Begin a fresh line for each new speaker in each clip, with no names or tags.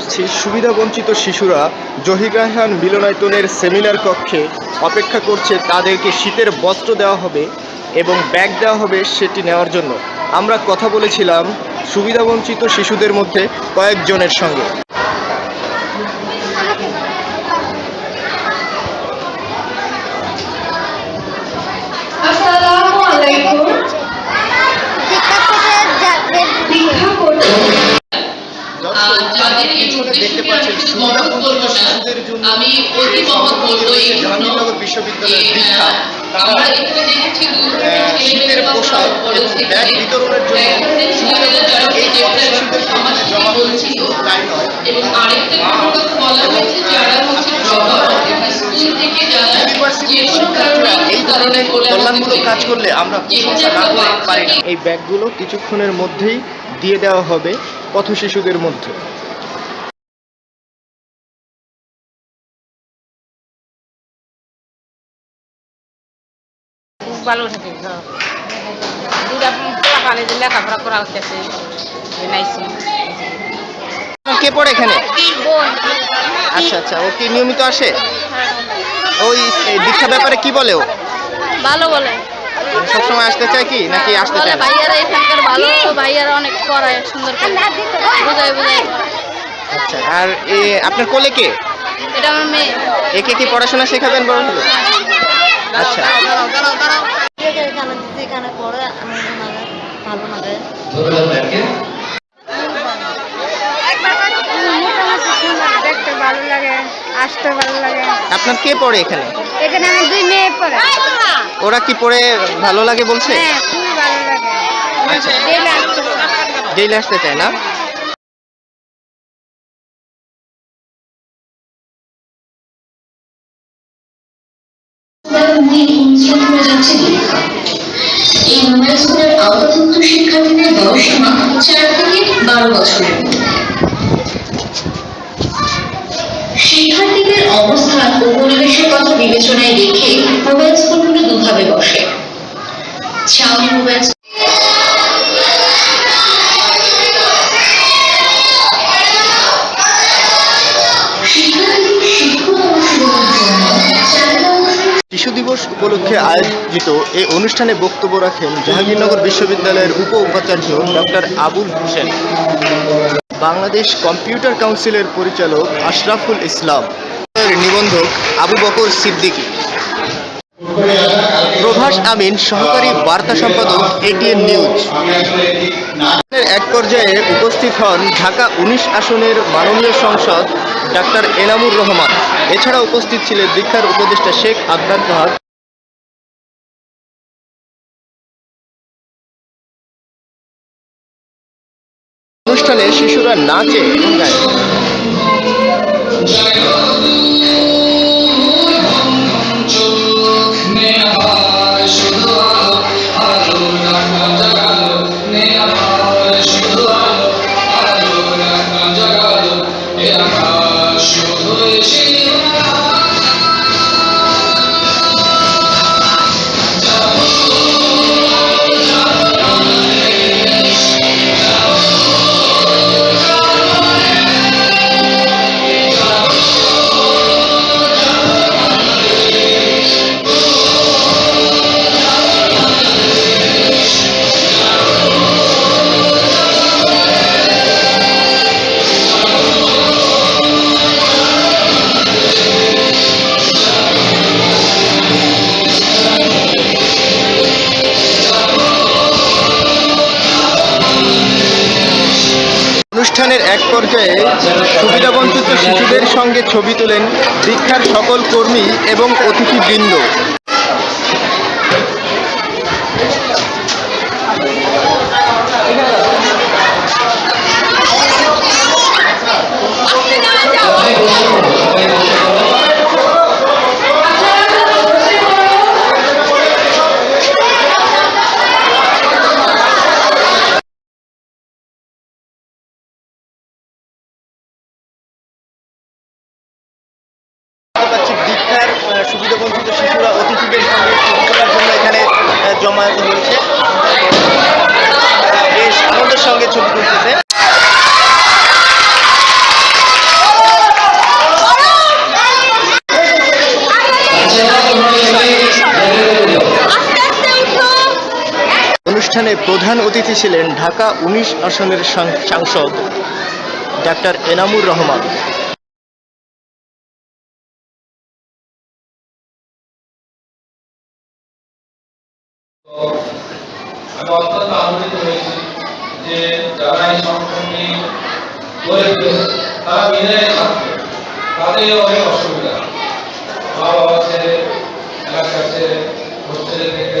সুবিধা সুবিধাবঞ্চিত শিশুরা জহিগ্রাহান মিলনায়তনের সেমিনার কক্ষে অপেক্ষা করছে তাদেরকে শীতের বস্ত্র দেওয়া হবে এবং ব্যাগ দেওয়া হবে সেটি নেওয়ার জন্য। আমরা কথা বলেছিলাম সুবিধাবঞ্চিত শিশুদের মধ্যে কয়েকজনের সঙ্গে।
আমি অতি মহৎ বলব এই জন্য আমরা এখানে দেখেছি
শীতের পোশাক ব্যাগ বিতরণের জন্য এই যে
প্রজেক্টে
শিশুদের
আমার
জমা
সাথে
হয়েছে
বলছিল
তাই নয়
এবং আরেকটা কথা বলা হয়েছে যারা হচ্ছে স্কুল থেকে যারা
ইউনিভার্সিটির
যে
এই ধরনের কল্যাণমূলক কাজ করলে আমরা প্রশংসা না করে পারি না। এই ব্যাগগুলো কিছুক্ষণের মধ্যেই দিয়ে দেওয়া হবে পথ শিশুদের মধ্যে।
ভালো থাকে দুটা পোলা পানি যে লেখাপড়া করা নাইছি।
কে পড়ে এখানে? আচ্ছা আচ্ছা ও কি নিয়মিত আসে? ওই দীক্ষা ব্যাপারে কি বলে ও?
ভালো বলে।
সবসময় আসতে চায় কি নাকি আসতে
বলে
চায়
ভাইয়ারা এখানকার ভালো ভাইয়ারা অনেক পড়ায় সুন্দর বোঝায় বোঝায়।
আচ্ছা আর আপনার কোলে কে?
এটা আমার মেয়ে।
একে কি পড়াশোনা শেখাবেন বড় হলে? আচ্ছা।
এখানে পড়ে ভালো লাগে
দেখতে ভালো লাগে আসতে ভালো লাগে
আপনার কে পড়ে এখানে?
এখানে আমার দুই মেয়ে পড়ে
ওরা কি পড়ে ভালো লাগে বলছে?
হ্যাঁ খুবই ভালো লাগে।
আচ্ছা। আসতে চায় না?
হয়ে যাচ্ছে এই মোবাইল স্কুলের আওতাভুক্ত শিক্ষার্থীদের বয়সীমা চার থেকে বারো বছরের। শিক্ষার্থীদের অবস্থান ও পরিবেশের কথা বিবেচনায় রেখে মোবাইল স্কুলগুলো দুভাবে বসে। ছাউনি মোবাইল
আয়োজিত এই অনুষ্ঠানে বক্তব্য রাখেন জাহাঙ্গীরনগর বিশ্ববিদ্যালয়ের উপ উপাচার্য ডক্টর আবুল হোসেন। বাংলাদেশ কম্পিউটার কাউন্সিলের পরিচালক আশরাফুল ইসলাম। নিবন্ধক আবু বকর সিদ্দিকী। প্রভাস আমিন, সহকারী বার্তা সম্পাদক এটিএন নিউজ। এক পর্যায়ে উপস্থিত হন ঢাকা উনিশ আসনের মাননীয় সংসদ ডাক্তার এনামুর রহমান। এছাড়া উপস্থিত ছিলেন দীক্ষার উপদেষ্টা শেখ আবদার ফাহাদ শিশুরা নাচে পর্যায়ে সুবিধাবঞ্চিত শিশুদের সঙ্গে ছবি তোলেন দীক্ষার সকল কর্মী এবং অতিথিবৃন্দ। অনুষ্ঠানে প্রধান অতিথি ছিলেন ঢাকা উনিশ আসনের সাংসদ ডাক্তার এনামুর রহমান।
অসুবিধা। বাবা হোস্টেলে থেকে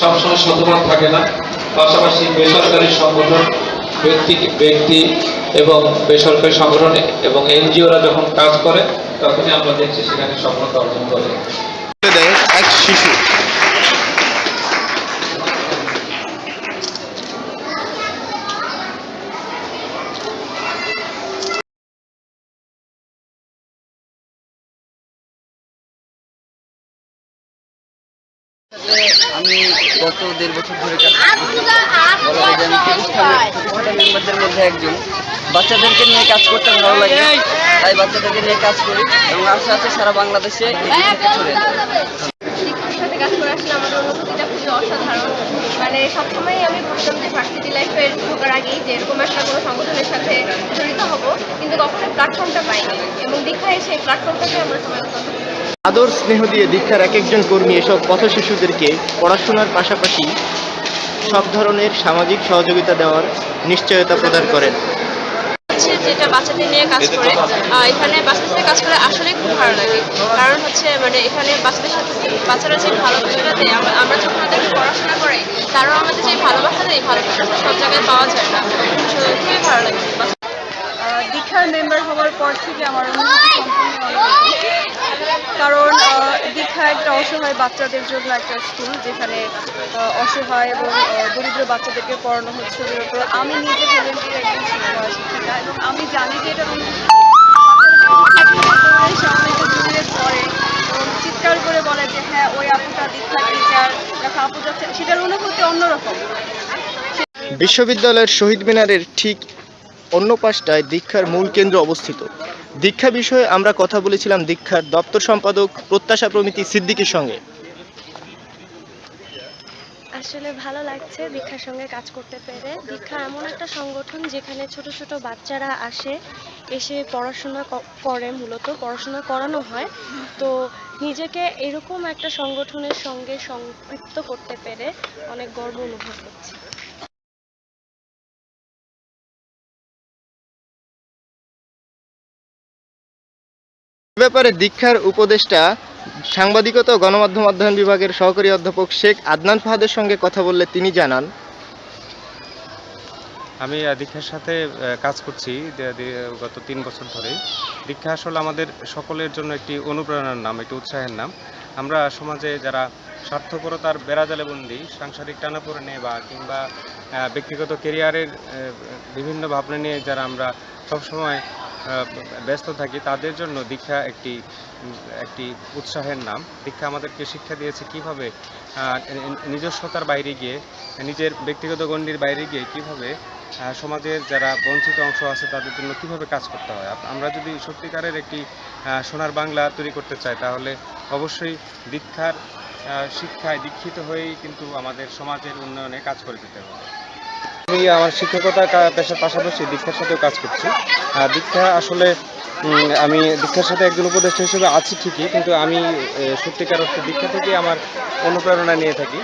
সবসময় শতভাগ থাকে না। পাশাপাশি বেসরকারি সংগঠন ব্যক্তি ব্যক্তি এবং বেসরকারি সংগঠনে এবং এনজিওরা যখন কাজ করে, তখনই আমরা দেখছি সেখানে সফলতা অর্জন করে।
এক শিশু।
আমি গত দেড় বছর ধরে কাজ মেম্বারদের মধ্যে একজন। বাচ্চাদেরকে নিয়ে কাজ করতে ভালো লাগে, তাই বাচ্চাদেরকে নিয়ে কাজ করি এবং আশা আছে সারা বাংলাদেশে থেকে
আমার অসাধারণ। মানে সবসময় আমি ভাবতাম যে ভার্সিটি লাইফের ঢোকার আগেই যে এরকম একটা কোনো সংগঠনের সাথে জড়িত হব, কিন্তু কখনো প্ল্যাটফর্মটা পাইনি। এবং দীক্ষা এসে এই প্ল্যাটফর্মটাকে আমরা সবাই
আদর স্নেহ দিয়ে দীক্ষার এক একজন কর্মী এসব পথ শিশুদেরকে পড়াশোনার পাশাপাশি সব ধরনের সামাজিক সহযোগিতা দেওয়ার নিশ্চয়তা প্রদান করেন।
যেটা বাচ্চাদের নিয়ে কাজ করে এখানে বাচ্চাদের কাজ করে আসলে খুব ভালো লাগে। কারণ হচ্ছে মানে এখানে বাচ্চাদের সাথে বাচ্চারা যে ভালোবাসাটা দেয়, আমরা যখন ওদেরকে পড়াশোনা করাই, তারাও আমাদের যে ভালোবাসা দেয় এই ভালোবাসাটা সব জায়গায় পাওয়া যায় না। খুবই ভালো লাগে।
দীক্ষার মেম্বার হওয়ার পর থেকে আমার কারণ দীক্ষা একটা অসহায় বাচ্চাদের জন্য একটা স্কুল যেখানে অসহায় এবং দরিদ্র বাচ্চাদেরকে পড়ানো হচ্ছে। আমি নিজে ভলেন্টিয়ার একজন শিক্ষা- শিক্ষিকা এবং আমি জানি যে এটা চিৎকার করে বলে যে হ্যাঁ ওই আপুটা দীক্ষা
বিশ্ববিদ্যালয়ের শহীদ মিনারের ঠিক অন্য পাশটায় দীক্ষার মূল কেন্দ্র অবস্থিত। দীক্ষা বিষয়ে আমরা কথা বলেছিলাম দীক্ষার দপ্তর সম্পাদক প্রত্যাশা প্রমিতি সিদ্দিকীর সঙ্গে।
আসলে ভালো লাগছে দীক্ষার সঙ্গে কাজ করতে পেরে। দীক্ষা এমন একটা সংগঠন যেখানে ছোট ছোট বাচ্চারা আসে, এসে পড়াশোনা করে মূলত, পড়াশোনা করানো হয়। তো নিজেকে এরকম একটা সংগঠনের সঙ্গে সম্পৃক্ত করতে পেরে অনেক গর্ব অনুভব করছি।
ব্যাপারে দীক্ষার উপদেষ্টা, সাংবাদিকতা ও গণমাধ্যম অধ্যয়ন বিভাগের সহকারী অধ্যাপক শেখ আদনান ফাহাদের সঙ্গে কথা বললে তিনি জানান।
আমি দীক্ষার সাথে কাজ করছি গত তিন বছর ধরে দীক্ষা আসলে আমাদের সকলের জন্য একটি অনুপ্রেরণার নাম, একটি উৎসাহের নাম। আমরা সমাজে যারা স্বার্থপরতার বেড়াজালে বন্দি সাংসারিক টানাপোড়েনে বা কিংবা ব্যক্তিগত কেরিয়ারের বিভিন্ন ভাবনা নিয়ে যারা আমরা সবসময় ব্যস্ত থাকি, তাদের জন্য দীক্ষা একটি একটি উৎসাহের নাম। দীক্ষা আমাদেরকে শিক্ষা দিয়েছে কীভাবে নিজস্বতার বাইরে গিয়ে, নিজের ব্যক্তিগত গণ্ডির বাইরে গিয়ে কীভাবে সমাজের যারা বঞ্চিত অংশ আছে তাদের জন্য কীভাবে কাজ করতে হয়। আমরা যদি সত্যিকারের একটি সোনার বাংলা তৈরি করতে চাই, তাহলে অবশ্যই দীক্ষার শিক্ষায় দীক্ষিত হয়েই কিন্তু আমাদের সমাজের উন্নয়নে কাজ করে যেতে হবে। আমি আমার শিক্ষকতা পেশার পাশাপাশি দীক্ষার সাথেও কাজ করছি। দীক্ষা আসলে আমি দীক্ষার সাথে একজন উপদেষ্টা হিসেবে আছি ঠিকই, কিন্তু আমি সত্যিকার অর্থে দীক্ষা থেকে আমার অনুপ্রেরণা নিয়ে থাকি।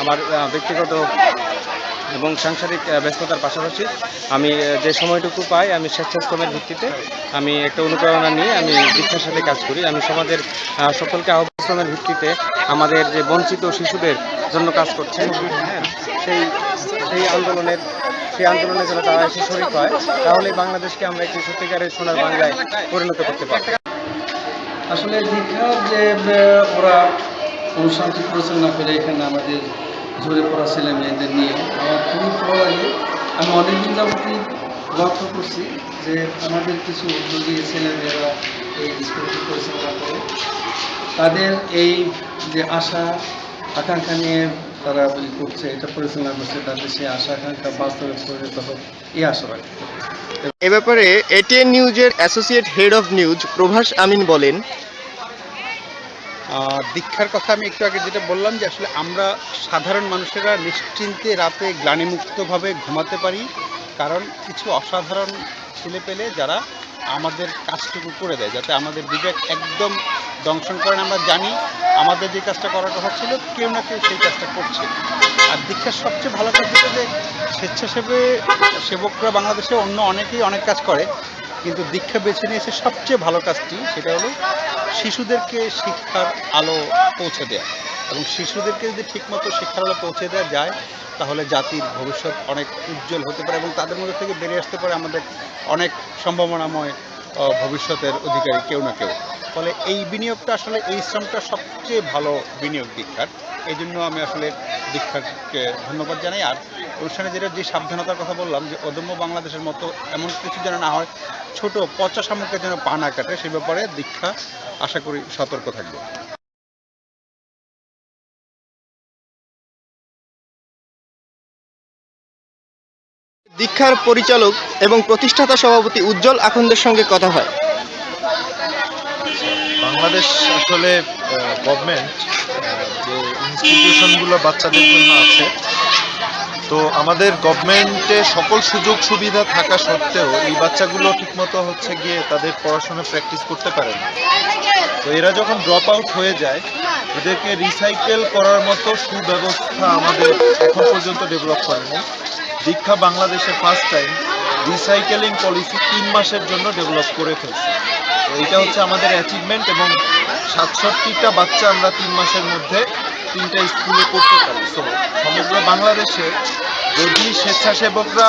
আমার ব্যক্তিগত এবং সাংসারিক ব্যস্ততার পাশাপাশি আমি যে সময়টুকু পাই, আমি স্বেচ্ছাশ্রমের ভিত্তিতে আমি একটা অনুপ্রেরণা নিয়ে আমি দীক্ষার সাথে কাজ করি। আমি সমাজের সকলকে আহ্বানের ভিত্তিতে আমাদের যে বঞ্চিত শিশুদের জন্য কাজ করছে হ্যাঁ সেই সেই আন্দোলনের সেই আন্দোলনের জন্য তারা এসে শরিক হয়, তাহলে বাংলাদেশকে আমরা একটি সত্যিকারের সোনার বাংলায় পরিণত করতে পারব।
আসলে দীক্ষার যে ওরা অনুষ্ঠানটি পরিচালনা করে এখানে আমাদের ঝরে পড়া ছেলে মেয়েদের নিয়ে। আমার খুবই ভালো লাগে।
আমি অনেকদিন যাবতই লক্ষ্য করছি যে আমাদের কিছু উদ্যোগী ছেলেমেয়েরা এই স্কুলটি পরিচালনা করে। তাদের এই যে আশা আকাঙ্ক্ষা নিয়ে তারা করছে এটা পরিচালনা করছে তাদের সেই আশা আকাঙ্ক্ষা বাস্তবে পরিণত হোক এই আশা রাখতে
এ ব্যাপারে এটিএন নিউজের associate head of news Prabhash Amin বলেন
দীক্ষার কথা আমি একটু আগে যেটা বললাম যে আসলে আমরা সাধারণ মানুষেরা নিশ্চিন্তে রাতে গ্লানিমুক্তভাবে ঘুমাতে পারি কারণ কিছু অসাধারণ ছেলে পেলে যারা আমাদের কাজটুকু করে দেয়, যাতে আমাদের বিবেক একদম দংশন করে আমরা জানি আমাদের যে কাজটা করার কথা ছিল কেউ না কেউ সেই কাজটা করছে। আর দীক্ষার সবচেয়ে ভালো কাজ যেটা যে, স্বেচ্ছাসেবী সেবকরা বাংলাদেশে অন্য অনেকেই অনেক কাজ করে, কিন্তু দীক্ষা বেছে নিয়েছে সবচেয়ে ভালো কাজটি সেটা হলো শিশুদেরকে শিক্ষার আলো পৌঁছে দেওয়া এবং শিশুদেরকে যদি ঠিকমতো শিক্ষার আলো পৌঁছে দেওয়া যায়, তাহলে জাতির ভবিষ্যৎ অনেক উজ্জ্বল হতে পারে এবং তাদের মধ্যে থেকে বেরিয়ে আসতে পারে আমাদের অনেক সম্ভাবনাময় ভবিষ্যতের অধিকারী কেউ না কেউ। ফলে এই বিনিয়োগটা আসলে এই শ্রমটা সবচেয়ে ভালো বিনিয়োগ দীক্ষার। এই জন্য আমি আসলে দীক্ষাকে ধন্যবাদ জানাই। আর অনুষ্ঠানে যেটা যে সাবধানতার কথা বললাম, যে অদম্য বাংলাদেশের মতো এমন কিছু যেন না হয়, ছোট পচা শামুকের যেন পা না কাটে, সে ব্যাপারে দীক্ষা আশা করি সতর্ক থাকবে।
দীক্ষার পরিচালক এবং প্রতিষ্ঠাতা সভাপতি উজ্জ্বল আখন্দের সঙ্গে কথা হয়।
বাংলাদেশ আসলে গভর্নমেন্ট যে ইনস্টিটিউশনগুলো বাচ্চাদের জন্য আছে, তো আমাদের গভর্নমেন্টে সকল সুযোগ সুবিধা থাকা সত্ত্বেও এই বাচ্চাগুলো ঠিকমতো হচ্ছে গিয়ে তাদের পড়াশোনা প্র্যাকটিস করতে পারে না। তো এরা যখন ড্রপ আউট হয়ে যায়, এদেরকে রিসাইকেল করার মতো সুব্যবস্থা আমাদের এখন পর্যন্ত ডেভেলপ করেনি দীক্ষা বাংলাদেশে ফার্স্ট টাইম রিসাইকেলিং পলিসি তিন মাসের জন্য ডেভেলপ করে ফেলছে। তো এটা হচ্ছে আমাদের অ্যাচিভমেন্ট এবং সাতষট্টিটা বাচ্চা আমরা তিন মাসের মধ্যে তিনটা স্কুলে করতে পারি। সো সমগ্র বাংলাদেশে যদি স্বেচ্ছাসেবকরা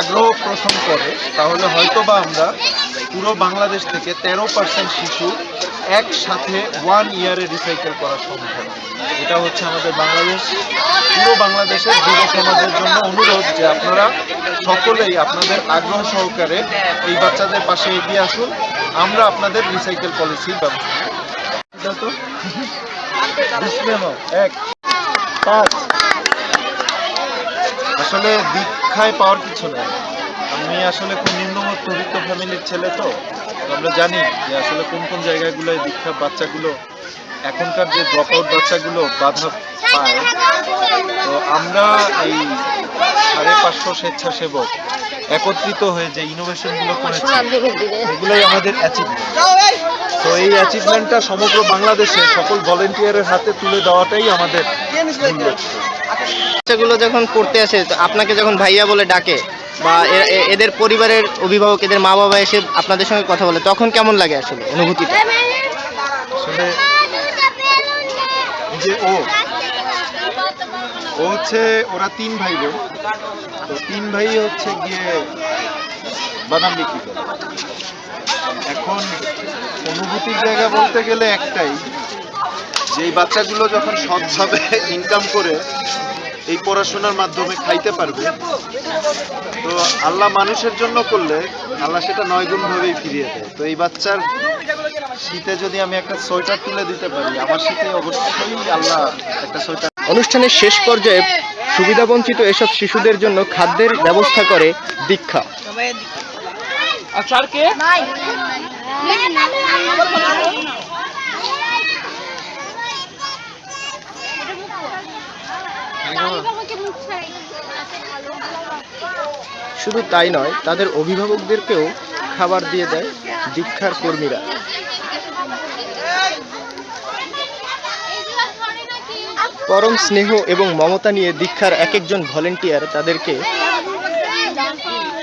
আগ্রহ পোষণ করে, তাহলে হয়তো বা আমরা পুরো বাংলাদেশ থেকে তেরো পার্সেন্ট শিশু একসাথে ওয়ান ইয়ারে রিসাইকেল করা সম্ভব। এটা হচ্ছে আমাদের বাংলাদেশ। পুরো বাংলাদেশের যুব সমাজের জন্য অনুরোধ যে আপনারা সকলেই আপনাদের আগ্রহ সহকারে এই বাচ্চাদের পাশে এগিয়ে আসুন। আমরা আপনাদের রিসাইকেল পলিসির ব্যবস্থা এক পাঁচ। আসলে দীক্ষায় পাওয়ার কিছু নেই। আমি আসলে খুব নিম্ন মধ্যবিত্ত ফ্যামিলির ছেলে তো। তো আমরা জানি যে আসলে কোন কোন জায়গাগুলোয় দীক্ষা বাচ্চাগুলো এখনকার যে ড্রপ আউট বাচ্চাগুলো বাধা পায়। তো আমরা এই সাড়ে পাঁচশো স্বেচ্ছাসেবক একত্রিত হয়ে যে ইনোভেশনগুলো করেছি এগুলোই আমাদের অ্যাচিভমেন্ট তো এই অ্যাচিভমেন্টটা সমগ্র বাংলাদেশে সকল ভলেন্টিয়ারের হাতে তুলে দেওয়াটাই আমাদের
বাচ্চাগুলো যখন পড়তে আসে আপনাকে যখন ভাইয়া বলে ডাকে বা এদের পরিবারের অভিভাবক এদের মা বাবা এসে আপনাদের সঙ্গে কথা বলে তখন কেমন লাগে আসলে অনুভূতিটা?
আসলে যে ও ও হচ্ছে ওরা তিন ভাই বোন। তো তিন ভাই হচ্ছে গিয়ে বাদাম বিক্রি করে। এখন অনুভূতির জায়গা বলতে গেলে একটাই। যে এই বাচ্চাগুলো যখন সৎভাবে ইনকাম করে, এই পড়াশোনার মাধ্যমে খাইতে পারবে, তো আল্লাহ মানুষের জন্য করলে আল্লাহ সেটা নয় গুণ ভাবেই ফিরিয়ে দেয়। তো এই বাচ্চার শীতে যদি আমি একটা সোয়েটার তুলে দিতে পারি, আমার শীতে অবশ্যই আল্লাহ একটা সোয়েটার
অনুষ্ঠানের শেষ পর্যায়ে সুবিধাবঞ্চিত এসব শিশুদের জন্য খাদ্যের ব্যবস্থা করে দীক্ষা। শুধু তাই নয় তাদের অভিভাবকদেরকেও খাবার দিয়ে দেয় দীক্ষার কর্মীরা। পরম স্নেহ এবং মমতা নিয়ে দীক্ষার এক একজন ভলেন্টিয়ার তাদেরকে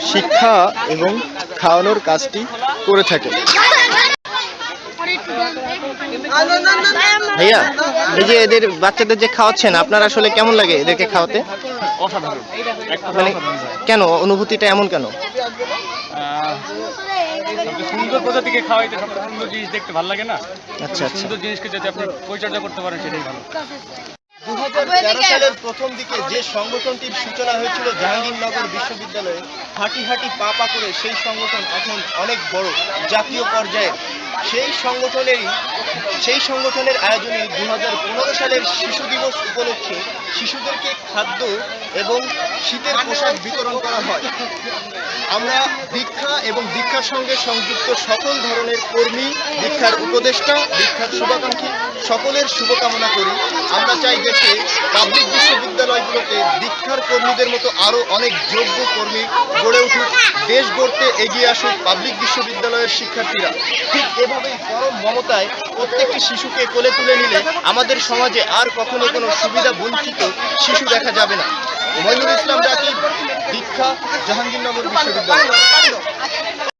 শিক্ষা এবং খাওয়ানোর কাজটি করে থাকে। ভাইয়া এই যে এদের বাচ্চাদের যে খাওয়াচ্ছেন আপনার আসলে কেমন লাগে এদেরকে খাওয়াতে?
অসাধারণ
মানে কেন? অনুভূতিটা এমন কেন?
সুন্দর প্রজাতিকে খাওয়াইতে সুন্দর জিনিস দেখতে ভালো লাগে না?
আচ্ছা আচ্ছা।
সুন্দর জিনিসকে যদি আপনি পরিচর্যা করতে পারেন সেটাই ভালো।
দু হাজার তেরো সালের প্রথম দিকে যে সংগঠনটির সূচনা হয়েছিল জাহাঙ্গীরনগর বিশ্ববিদ্যালয়ে হাঁটি হাঁটি পা পা করে সেই সংগঠন এখন অনেক বড় জাতীয় পর্যায়ে সেই সংগঠনেরই, সেই সংগঠনের আয়োজনে দু হাজার পনেরো সালের শিশু দিবস উপলক্ষে শিশুদেরকে খাদ্য এবং শীতের পোশাক বিতরণ করা হয়। আমরা দীক্ষা এবং দীক্ষার সঙ্গে সংযুক্ত সকল ধরনের কর্মী, দীক্ষার উপদেষ্টা, দীক্ষার শুভাকাঙ্ক্ষী, সকলের শুভকামনা করি। আমরা চাই দেশে পাবলিক বিশ্ববিদ্যালয়গুলোতে দীক্ষার কর্মীদের মতো আরও অনেক যোগ্য কর্মী গড়ে উঠুক, দেশ গড়তে এগিয়ে আসুক পাবলিক বিশ্ববিদ্যালয়ের শিক্ষার্থীরা। ঠিক এভাবেই পরম মমতায় প্রত্যেকটি শিশুকে কোলে তুলে নিলে আমাদের সমাজে আর কখনো কোনো সুবিধা বঞ্চিত শিশু দেখা যাবে না। মহিনুল ইসলাম রাকিব দীক্ষা জাহাঙ্গীরনগর বিশ্ববিদ্যালয়।